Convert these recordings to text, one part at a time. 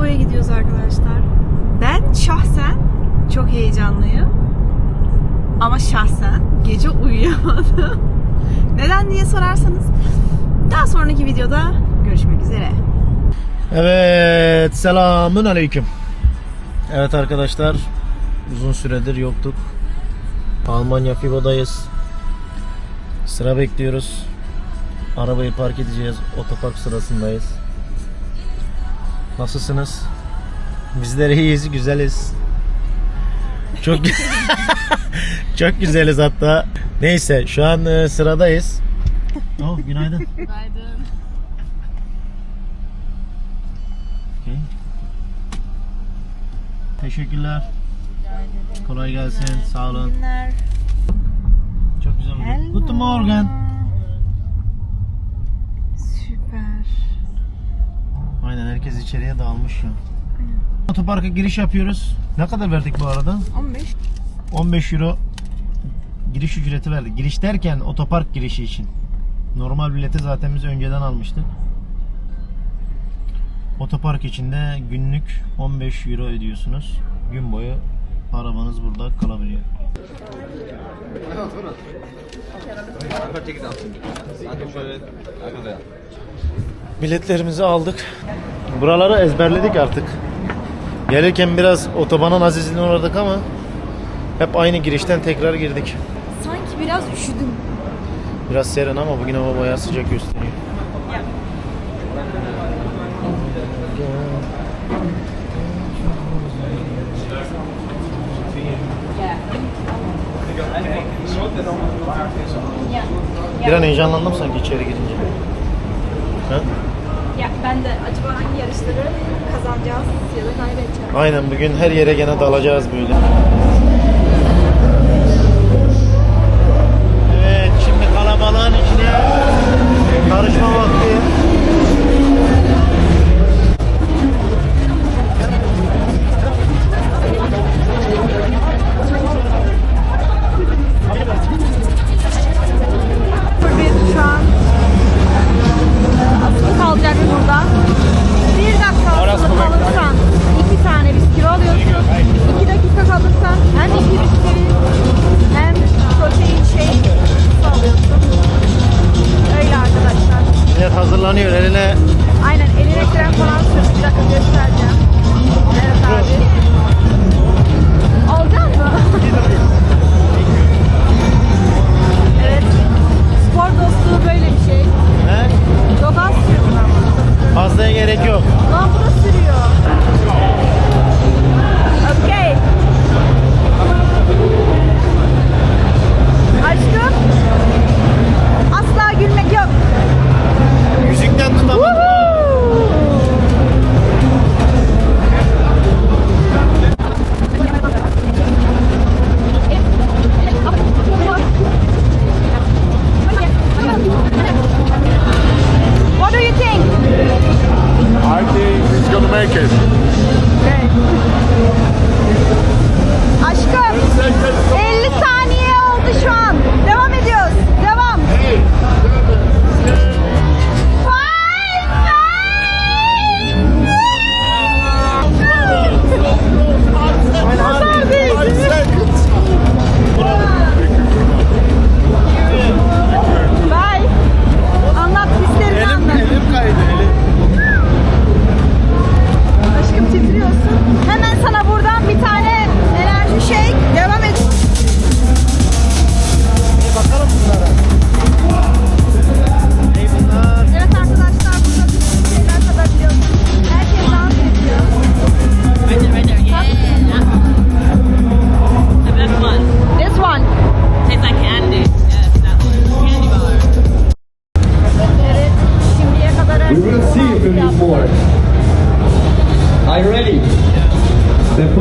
Lavaboya gidiyoruz arkadaşlar. Ben şahsen çok heyecanlıyım. Ama şahsen gece uyuyamadım. Neden diye sorarsanız daha sonraki videoda görüşmek üzere. Evet, selamun aleyküm. Evet arkadaşlar, uzun süredir yoktuk. Almanya FIBO'dayız. Sıra bekliyoruz. Arabayı park edeceğiz. Otopark sırasındayız. Nasılsınız? Bizler iyiyiz, güzeliz. Çok çok güzeliz hatta. Neyse, şu an e, sıradayız. Oh, günaydın. Günaydın. Okey. Teşekkürler. Kolay gelsin. Sağ olun. Günler. Çok güzel oldu. Hello. Guten Aynen herkes içeriye dağılmış ya. Otoparka giriş yapıyoruz. Ne kadar verdik bu arada? 15. 15 euro giriş ücreti verdik. Giriş derken otopark girişi için. Normal bileti zaten biz önceden almıştık. Otopark içinde günlük 15 euro ödüyorsunuz. Gün boyu arabanız burada kalabiliyor. Biletlerimizi aldık. Buraları ezberledik artık. Gelirken biraz otobanın azizliğine uğradık ama hep aynı girişten tekrar girdik. Sanki biraz üşüdüm. Biraz serin ama bugün hava bayağı sıcak gösteriyor. Bir an heyecanlandım sanki içeri girince. Ha? Ben de acaba hangi yarışları kazanacağız ya da kaybedeceğiz? Aynen bugün her yere gene dalacağız böyle. Evet şimdi kalabalığın içine karışma vakti. Oh.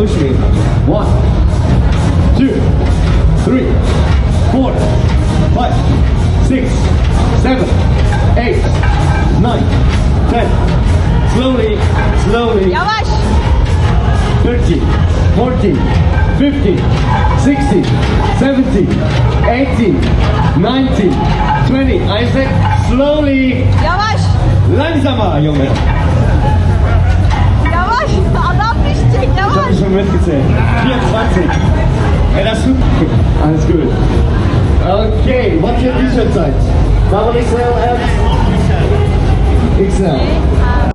Push me. One, two, three, four, five, six, seven, eight, nine, ten. Slowly, slowly. Yavaş. 13, 14, 15, 16, 17, 18, 19, 20. Isaac, slowly. Yavaş. Langsamer, Junge. Yavaş. Ich habe schon mitgezählt. 24. Ja, das Alles gut. Okay, was für T-Shirt seid? Warum XL, XL. XL.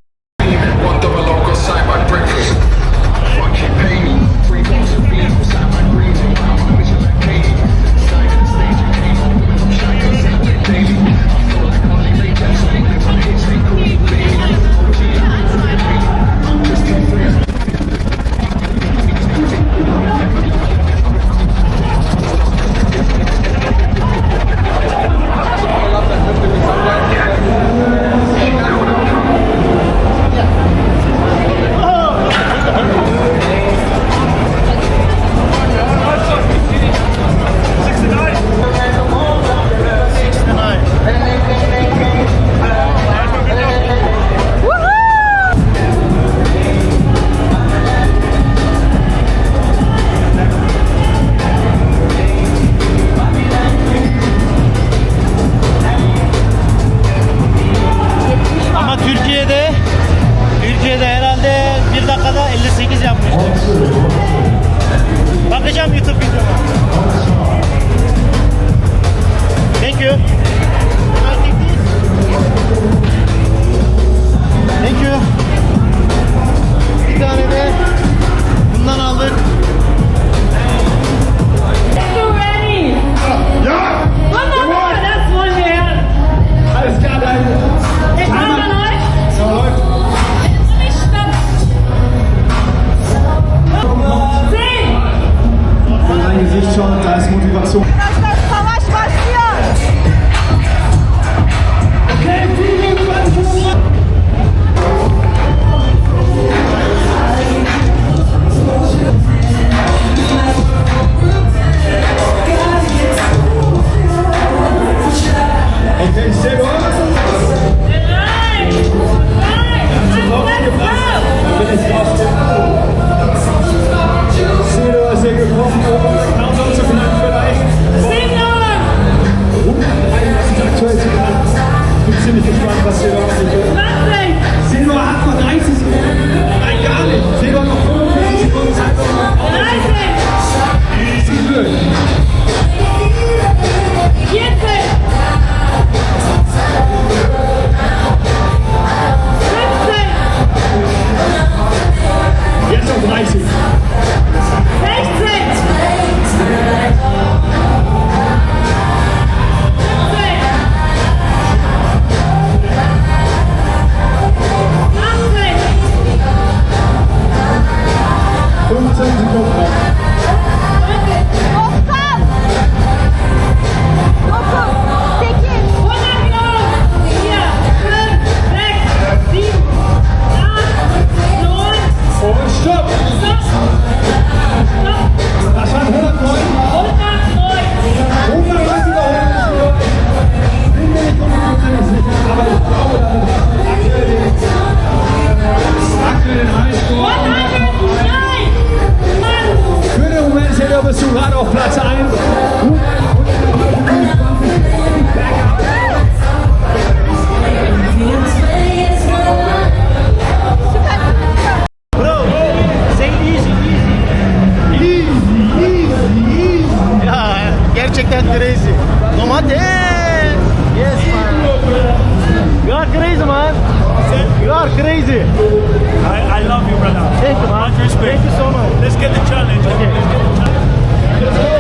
Stop! Stop! Let's get the challenge. Okay. Let's get the challenge.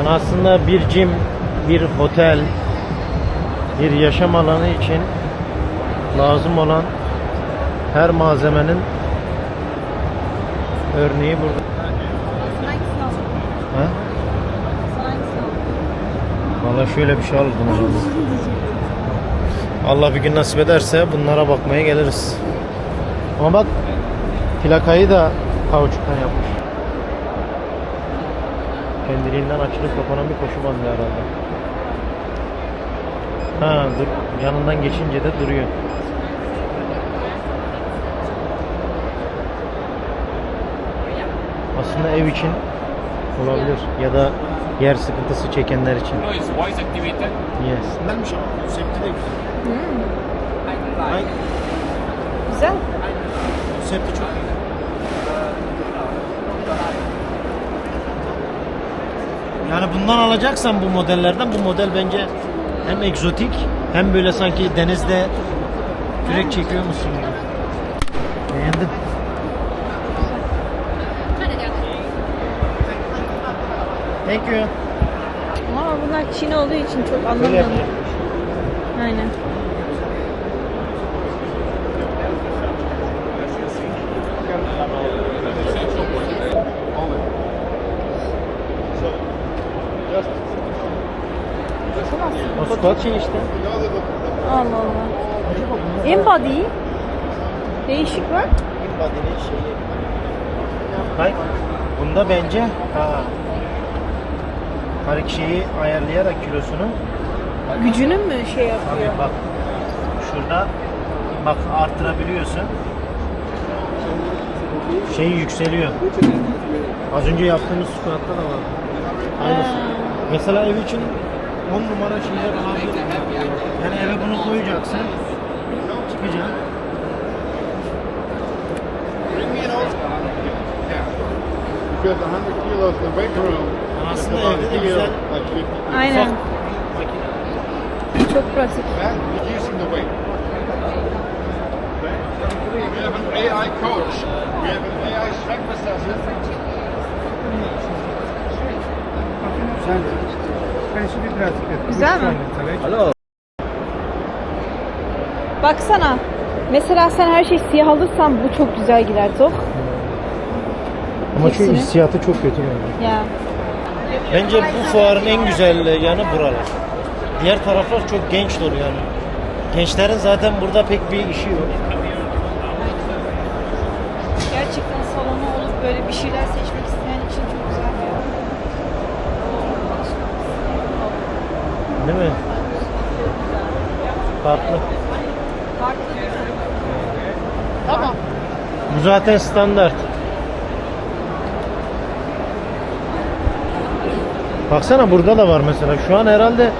Yani aslında bir gym, bir otel, bir yaşam alanı için lazım olan her malzemenin örneği burada. Ha? Vallahi şöyle bir şey aldım. Allah bir gün nasip ederse bunlara bakmaya geliriz. Ama bak plakayı da kauçuktan yapmış. Kendiliğinden açılıp kapanan bir koşu bandı herhalde. Ha dur. Yanından geçince de duruyor. Aslında ev için olabilir ya da yer sıkıntısı çekenler için. Yes. Güzelmiş ama konsepti de güzel. Ay, Güzel. konsepti çok iyi. Yani bundan alacaksan bu modellerden bu model bence hem egzotik hem böyle sanki denizde kürek çekiyor musun gibi. Beğendim. Thank you. Ama bunlar Çin olduğu için çok anlamıyorum. Aynen. O şey işte. Allah Allah. Embody. Değişik var. Body'nin şeyi. Hayır. Bunda bence ha. Her şeyi ayarlayarak kilosunu Gücünü mü şey yapıyor? Abi bak şurada bak arttırabiliyorsun. Şeyi yükseliyor. Az önce yaptığımız squat'ta da var. Aynısı. Mesela ev için 10 numara şeyler olabilir. Yani eve bunu koyacaksın. Çıkacaksın. Because 100 kilos in the weight room. Aslında evde de güzel. like 50. Aynen. Çok pratik. We have an AI coach. We have an AI strength assessor. Güzel mi? Baksana. Mesela sen her şeyi siyah alırsan bu çok güzel gider Tok. Ama şu Hepsini. hissiyatı çok kötü bence. Ya. Bence bu fuarın en güzel yanı buralar. Diğer taraflar çok genç dolu yani. Gençlerin zaten burada pek bir işi yok. Gerçekten salonu olup böyle bir şeyler seçmek Değil mi? Farklı. Farklı. Tamam. Bu zaten standart. Baksana burada da var mesela. Şu an herhalde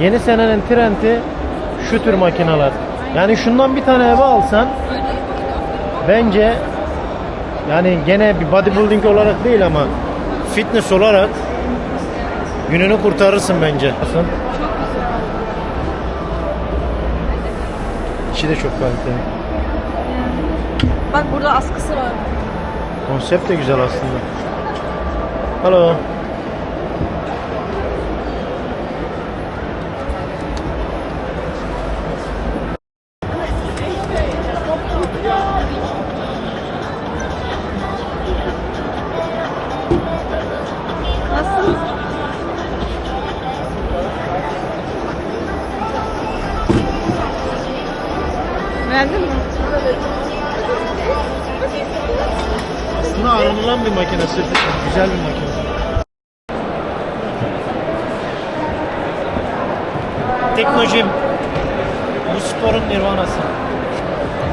yeni senenin trendi şu tür makineler. Yani şundan bir tane eve alsan bence yani gene bir bodybuilding olarak değil ama fitness olarak gününü kurtarırsın bence. İçi de çok kaliteli. Bak burada askısı var. Konsept de güzel aslında. Hello. Güzel bir makine. Teknojim. Bu sporun nirvanası.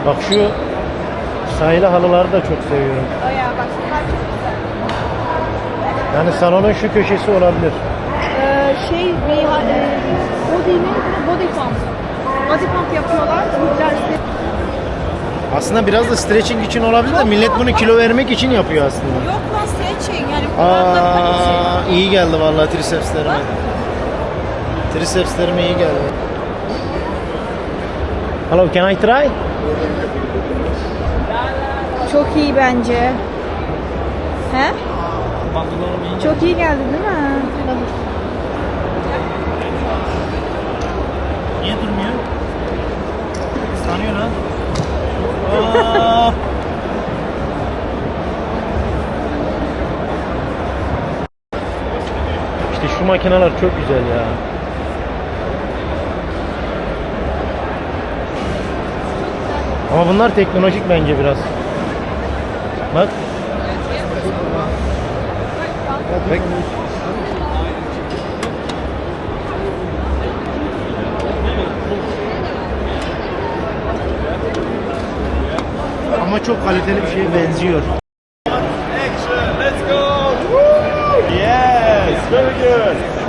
Bak şu sahile halıları da çok seviyorum. O ya bak bunlar çok güzel. Yani salonun şu köşesi olabilir. Ee, şey Reyhan, e, body ne? Body pump. Body pump yapıyorlar. İşte Aslında biraz da stretching için olabilir de millet bunu kilo vermek için yapıyor aslında. Yok lan stretching yani kullanmak Aa, iyi geldi vallahi tricepslerime. Tricepslerime iyi geldi. Hello, can I try? Çok iyi bence. He? Çok iyi geldi değil mi? Niye durmuyor? Islanıyor lan. Aa! işte şu makineler çok güzel ya. Ama bunlar teknolojik bence biraz. Bak. Bak. Ama çok kaliteli bir şeye benziyor. Very good.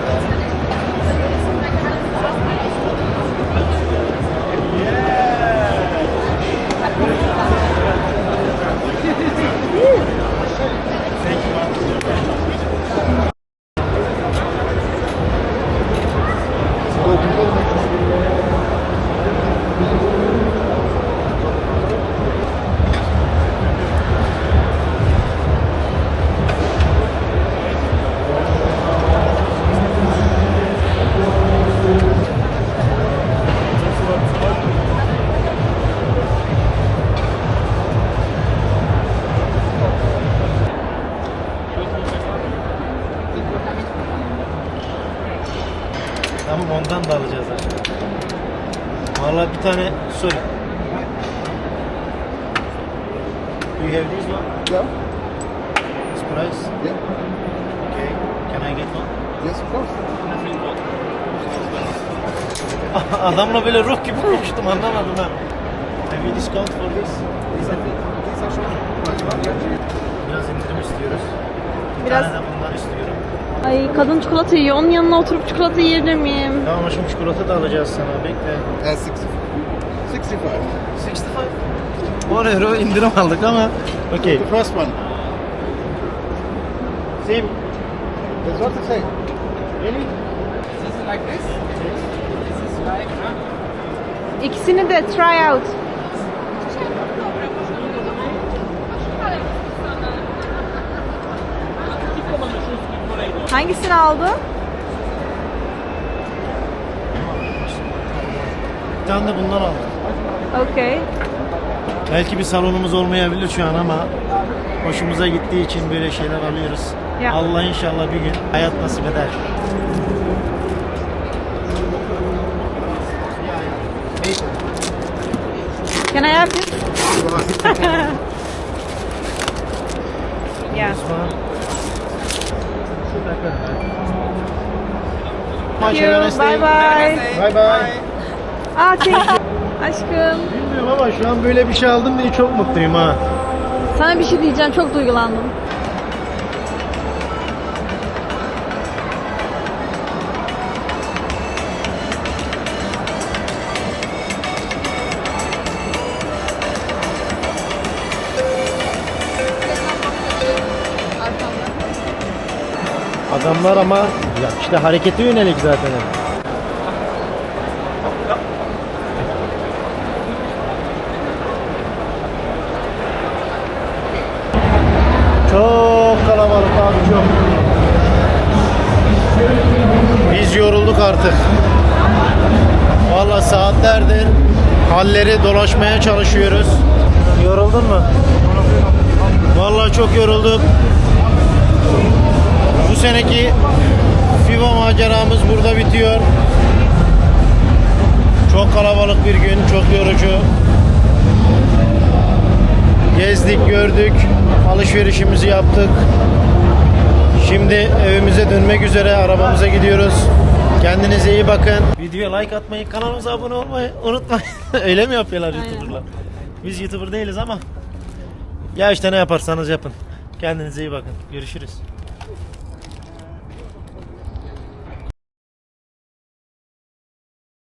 Tane sorry. Do you have this one? Yeah. This price? Yeah. Okay. Can I get one? Yes, of course. Adamla böyle ruh gibi konuştum anlamadım ha. Have you discount for this? Biraz indirim istiyoruz. Bir Biraz- tane de bundan istiyorum. Ay kadın çikolata yiyor. Onun yanına oturup çikolata yiyebilir miyim? Tamam aşkım çikolata da alacağız sana bekle. Uh, 60. 65. 65. 10 euro indirim aldık ama okay. The first one. Same. That's what say. Really? İkisini de try out. Hangisini aldın? Bir tane de bundan aldık. Okey. Belki bir salonumuz olmayabilir şu an ama hoşumuza gittiği için böyle şeyler alıyoruz. Ya. Allah inşallah bir gün hayat nasip eder. Can I have this? yeah. Thank you. Bye bye. Bye bye. Aa thank you. Aşkım. Bilmiyorum ama şu an böyle bir şey aldım diye çok mutluyum ha. Sana bir şey diyeceğim. Çok duygulandım. Adamlar ama ya işte harekete yönelik zaten. Çok kalabalık abi çok. Biz yorulduk artık. Valla saatlerdir halleri dolaşmaya çalışıyoruz. Yoruldun mu? Vallahi çok yorulduk. Seneki FIBA maceramız burada bitiyor. Çok kalabalık bir gün, çok yorucu. Gezdik, gördük, alışverişimizi yaptık. Şimdi evimize dönmek üzere arabamıza gidiyoruz. Kendinize iyi bakın. Videoya like atmayı, kanalımıza abone olmayı unutmayın. Öyle mi yapıyorlar YouTuber'lar? Biz YouTuber değiliz ama ya işte ne yaparsanız yapın. Kendinize iyi bakın. Görüşürüz.